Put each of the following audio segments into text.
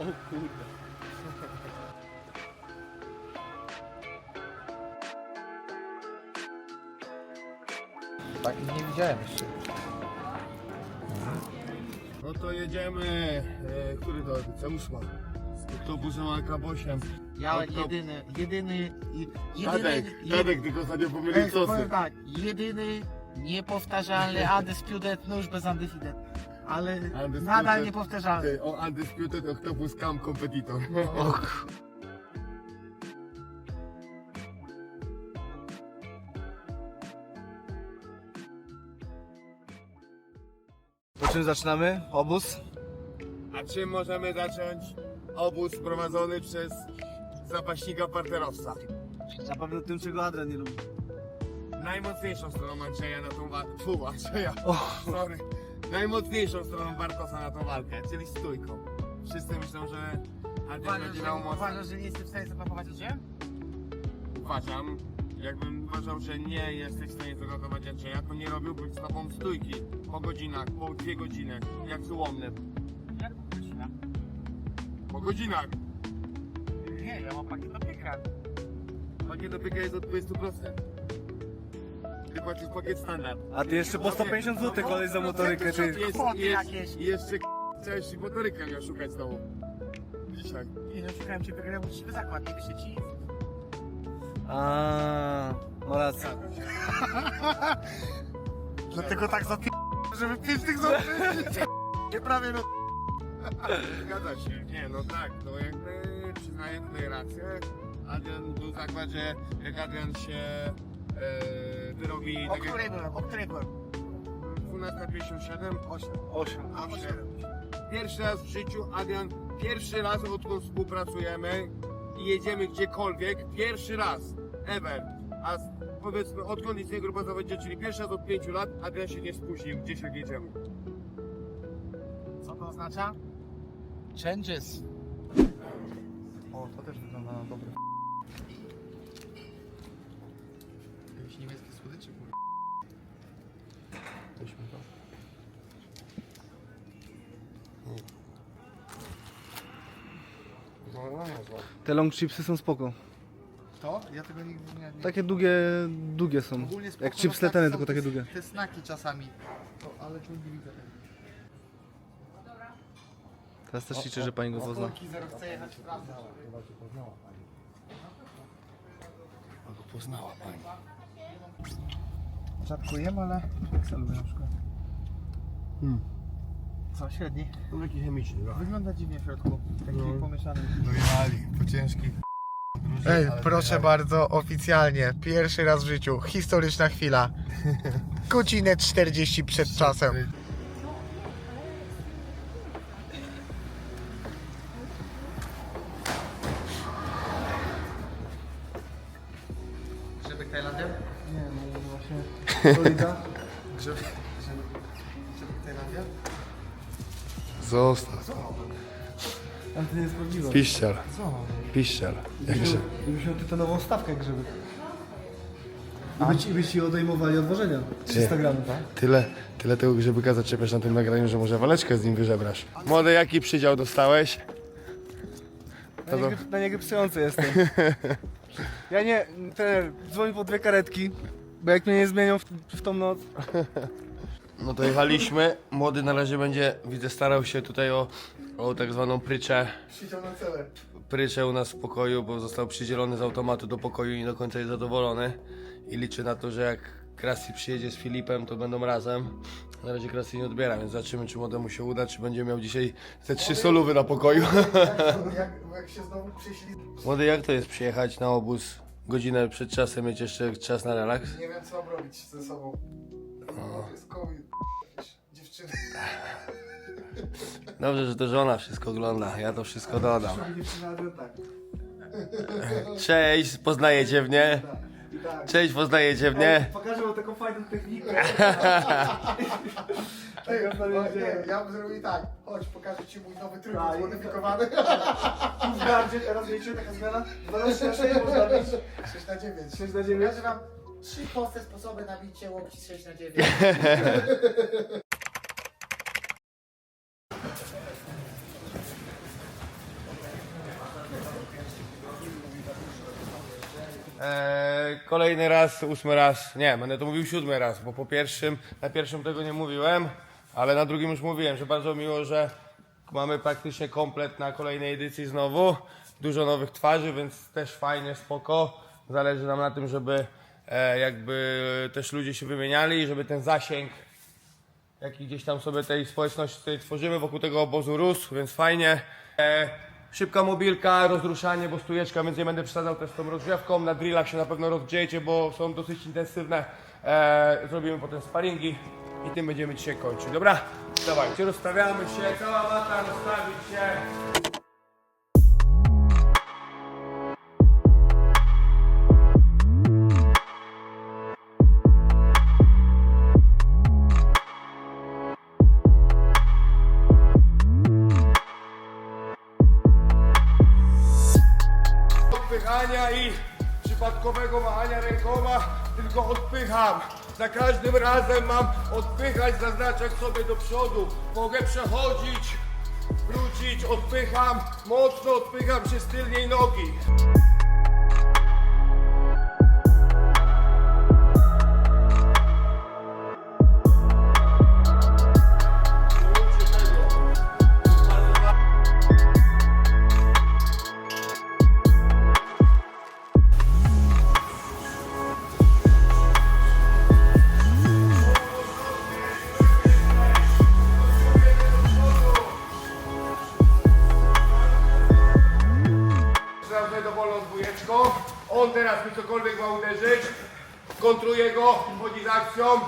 O kurde. Tak nie widziałem jeszcze. No to jedziemy. E, który to? C8. Z autobusem AK8. Ja Okto- jedyny, jedyny, i- Tadek, jedyny, Tadek tylko ostatnio pomylił sosy. powiem tak, jedyny, niepowtarzalny Undisputed nóż bez Undefeated. Ale Undisputed. nadal niepowtarzalny. Ty, O Undisputed Octopus Cam Competitor. Po czym zaczynamy? Obóz? A czym możemy zacząć? Obóz prowadzony przez zapaśnika parterowca. Na pewno tym, czego Adrian nie lubi. Najmocniejszą stroną Andrzeja na tą walkę. Fu, Andrzeja. Sorry. Najmocniejszą stroną Bartosa na tą walkę, czyli stójką. Wszyscy myślą, że Adrian Uważasz, będzie że, miał moc. uważasz, że nie jestem w stanie zapakować cię? Uważam, jakbym uważał, że nie jesteś w stanie zagotować Andrzeja, to nie robiłbym z tobą stójki po godzinach, po dwie godziny, jak z ułomnym. Jak po godzinach? Po godzinach. Nie, ja mam pakiet do piekra. Pakiet do pieka jest od 20%. Ty płacisz pakiet standard. A ty jeszcze po 150 zł kolej za motorykę, ty. Jest, Kwoty jest, jakieś. jeszcze k- chciałeś motorykę miał szukać znowu. Dzisiaj. Nie no, szukałem cię wygrał uczciwy zakład, nie wyszedł ci. A, no racja. Dlatego tak zapi... żeby pięć tych złotych. Nie prawie no. Zgadza się. Nie, no tak, to jakby przyznaję tutaj rację. Adrian był w zakładzie, jak Adrian się e, wyrobi... O tak której byłem, o której byłem? 12.57, 8. 8. A, o siedem. Pierwszy raz w życiu, Adrian, pierwszy raz odkąd współpracujemy i jedziemy gdziekolwiek, pierwszy raz, ever. A z, powiedzmy, odkąd istnieje grupa zawodnicza, czyli pierwszy raz od 5 lat, Adrian się nie spóźnił, gdzieś jak jedziemy. Co to oznacza? Changes. O, to też wygląda na dobre. Jakieś niemieckie słodycze, kurwa. Tośmy to. Te long chipsy są spoko. To? Ja tego nigdy nie... nie... Takie długie, długie są. Ogólnie spoko, Jak no chips tak, są tylko takie te- długie. Te snaki czasami. To, ale tu nie widzę. Teraz też liczę, że pani go pozna. Kulki zero chce jechać w prawo. Poznała pani. Rzadko jem, ale piksa lubię na przykład. Hmm. Co, średni? To taki chemiczny, no. Wygląda dziwnie w środku. Taki No. pomieszany. Dojechali, po ciężkich. Ej, proszę bardzo, oficjalnie, pierwszy raz w życiu, historyczna chwila. Godzinę 40 przed czasem. Żeby Tajlandia? Nie, właśnie. Florida? Żeby, żeby, żeby Tajlandia? Zostaw. Ale to nie jest prawdziwe. Piściel, Co? piściel. Gdybyś miał tytonową stawkę grzyby. I by ci, by ci odejmowali odwożenia. 300 gramów, tak? Tyle, tyle tego grzebyka zaczepiasz na tym nagraniu, że może waleczkę z nim wyżebrasz. Młody, jaki przydział dostałeś? Na, niego, na niegrypsujący jestem. Ja nie, trener, dzwoń po dwie karetki, bo jak mnie nie zmienią w, w tą noc, No to jechaliśmy. Młody na razie będzie, widzę, starał się tutaj o, o tak zwaną pryczę. Siedział na cele. Pryczę u nas w pokoju, bo został przydzielony z automatu do pokoju i nie do końca jest zadowolony. I liczy na to, że jak Krasi przyjedzie z Filipem, to będą razem. Na razie Krasi nie odbiera, więc zobaczymy, czy młodemu się uda, czy będzie miał dzisiaj te trzy solówy na pokoju. Jak, jak się znowu przyszli, Młody, jak to jest przyjechać na obóz godzinę przed czasem, mieć jeszcze czas na relaks? nie wiem co mam robić ze sobą. No, jest COVID. Dziewczyny. Dobrze, że to żona wszystko ogląda, ja to wszystko dodam. tak. Cześć, poznajecie mnie? Cześć, poznajecie mnie? Pokażę wam taką fajną technikę. Ej, o, nie, ja bym zrobił tak. Chodź, pokażę ci mój nowy tryb Tak, zmodyfikowany. Bardziej, rozumiecie, taka zmiana? 12 na 6 można być. 6 na 9. 6 na 9. Pokażę wam trzy proste sposoby na bicie łokci 6 na 9. Eee, kolejny raz, ósmy raz, nie, będę to mówił siódmy raz, bo po pierwszym, na pierwszym tego nie mówiłem ale na drugim już mówiłem, że bardzo miło, że mamy praktycznie komplet na kolejnej edycji znowu. Dużo nowych twarzy, więc też fajnie, spoko. Zależy nam na tym, żeby e, jakby też ludzie się wymieniali, żeby ten zasięg jaki gdzieś tam sobie tej społeczności tutaj tworzymy wokół tego obozu rósł, więc fajnie. E, szybka mobilka, rozruszanie, bo stujeczka, więc nie będę przesadzał też z tą rozgrzewką. Na drillach się na pewno rozgrzejecie, bo są dosyć intensywne. E, zrobimy potem sparingi i tym będziemy dzisiaj kończyć. Dobra? Dawajcie, rozstawiamy się, cała mata rozstawić się. odpychania i przypadkowego machania rękoma, tylko odpycham. Za każdym razem mam odpychać, zaznaczać sobie do przodu. Mogę przechodzić, wrócić, odpycham, mocno odpycham się z tylnej nogi. Cokolwiek ma uderzyć. Kontruję go, wchodzi z akcją.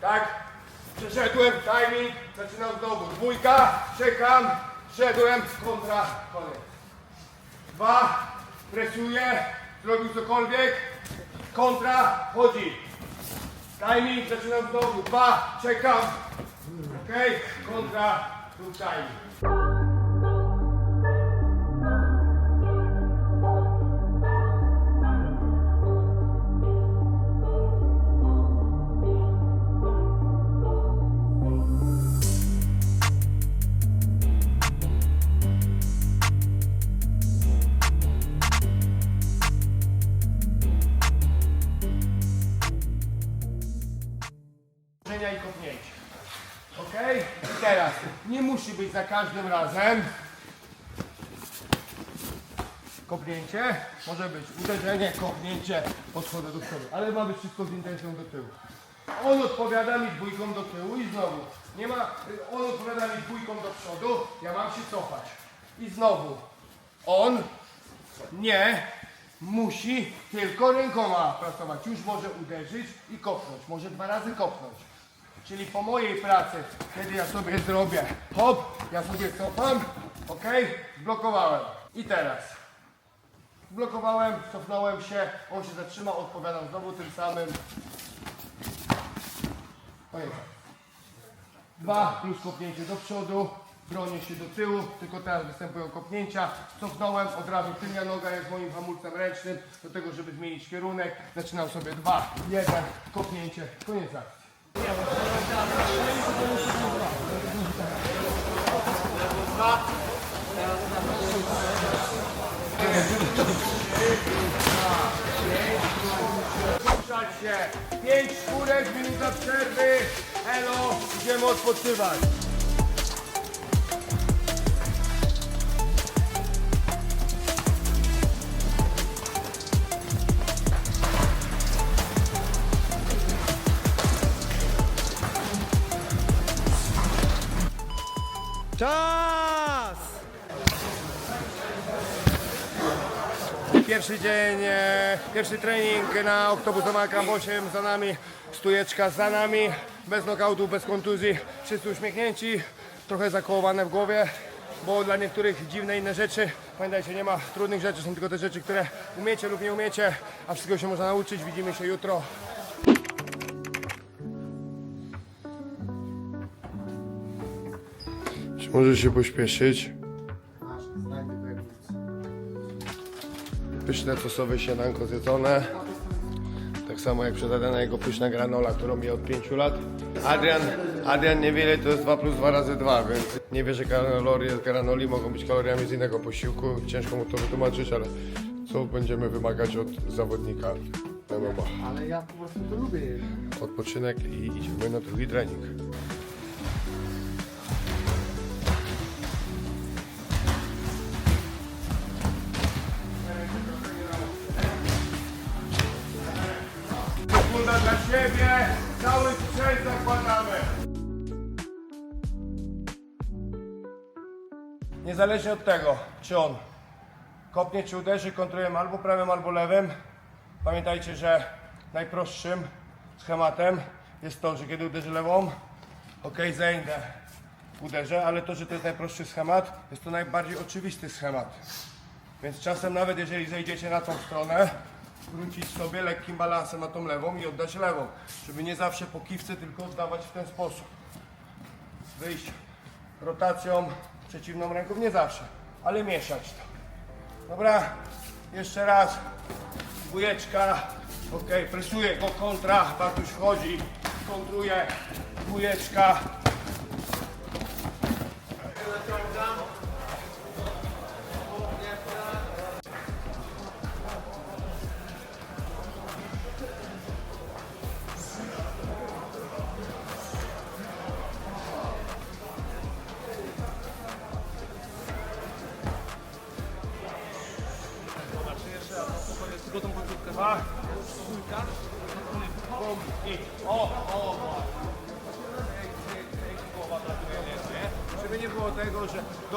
Tak. Przeszedłem, timing, zaczynam znowu. Dwójka, czekam, szedłem, kontra, koniec. Dwa, presuję, zrobił cokolwiek, kontra, chodzi. Timing, zaczynam znowu. Dwa, czekam. Okej, kontra, rób timing. I kopnięcie. Ok? I teraz nie musi być za każdym razem. Kopnięcie, może być uderzenie, kopnięcie, podchodzę do przodu, ale ma być wszystko z intencją do tyłu. On odpowiada mi dwójką do tyłu i znowu. Nie ma, on odpowiada mi dwójką do przodu, ja mam się cofać. I znowu. On nie musi tylko rękoma pracować. Już może uderzyć i kopnąć. Może dwa razy kopnąć. Czyli po mojej pracy, kiedy ja sobie zrobię hop, ja sobie cofam, ok, zblokowałem. I teraz zblokowałem, cofnąłem się, on się zatrzymał, odpowiadam znowu tym samym. Koniec. Dwa plus kopnięcie do przodu, bronię się do tyłu, tylko teraz występują kopnięcia. Cofnąłem, od razu tylnia noga jest moim hamulcem ręcznym do tego, żeby zmienić kierunek. Zaczynam sobie dwa, jeden, kopnięcie, koniec akcji. Pięć czwórek, minuta przerwy. Elo, idziemy odpoczywać. Czas! Pierwszy dzień, e, pierwszy trening na Oktobusowym Camp 8 za nami, stujeczka za nami, bez nokautu, bez kontuzji, wszyscy uśmiechnięci, trochę zakołowane w głowie, bo dla niektórych dziwne inne rzeczy, pamiętajcie, nie ma trudnych rzeczy, są tylko te rzeczy, które umiecie lub nie umiecie, a wszystkiego się można nauczyć, widzimy się jutro. Możesz się pośpieszyć? Pyszne sosowe śniadanko zjedzone. Tak samo jak przed jego pyszna granola, którą je od 5 lat. Adrian, Adrian nie wie ile to jest 2 plus 2 razy 2, więc nie wie, że kalorie z granoli mogą być kaloriami z innego posiłku. Ciężko mu to wytłumaczyć, ale Co będziemy wymagać od zawodnika MMA? Ale ja po prostu to lubię. Odpoczynek i idziemy na drugi trening. Niezależnie od tego, czy on kopnie czy uderzy, kontrolujemy albo prawym, albo lewym. Pamiętajcie, że najprostszym schematem jest to, że kiedy uderzy lewą, ok, zejdę, uderzę, ale to, że to jest najprostszy schemat, jest to najbardziej oczywisty schemat. Więc czasem nawet jeżeli zejdziecie na tą stronę, wrócić sobie lekkim balansem na tą lewą i oddać lewą, żeby nie zawsze po kiwce tylko oddawać w ten sposób. Wyjść rotacją przeciwną ręką, nie zawsze, ale mieszać to. Dobra, jeszcze raz. Dwójeczka. Ok, presuje go kontra. Bartuś wchodzi. Kontruje. Dwójeczka.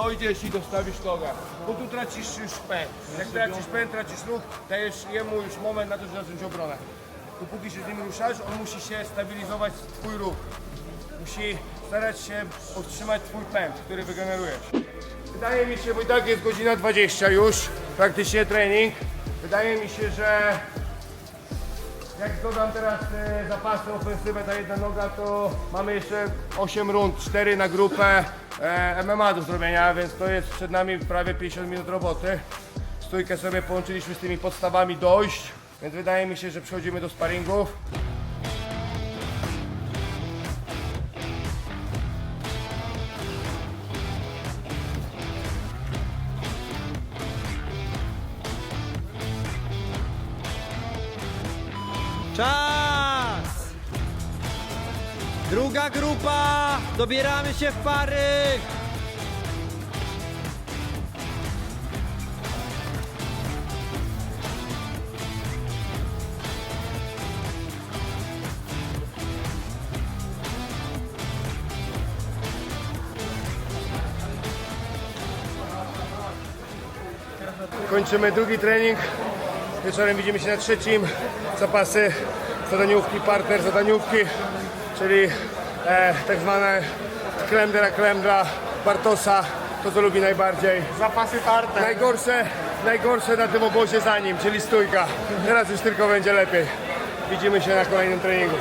Dojdziesz i dostawisz nogę, bo tu tracisz pęd. Jak tracisz pęd, tracisz ruch, dajesz jemu już moment na to, żeby zacząć obronę. Dopóki się z nim ruszasz, on musi się stabilizować twój ruch. Musi starać się podtrzymać twój pęd, który wygenerujesz. Wydaje mi się, bo i tak jest godzina 20 już, praktycznie trening. Wydaje mi się, że jak dodam teraz e, zapasy, ofensywę, ta jedna noga, to mamy jeszcze 8 rund, 4 na grupę e, MMA do zrobienia, więc to jest przed nami prawie 50 minut roboty. Stójkę sobie połączyliśmy z tymi podstawami dojść, więc wydaje mi się, że przechodzimy do sparingów. Czas! Druga grupa! Dobieramy się w pary! Kończymy drugi trening. Wieczorem widzimy się na trzecim. Zapasy, zadaniówki, partner, zadaniówki, czyli e, tak zwane klemdra, klemdra, Bartosa, to co lubi najbardziej. Zapasy partner. Najgorsze, najgorsze na tym obozie za nim, czyli stójka. Teraz już tylko będzie lepiej. Widzimy się na kolejnym treningu.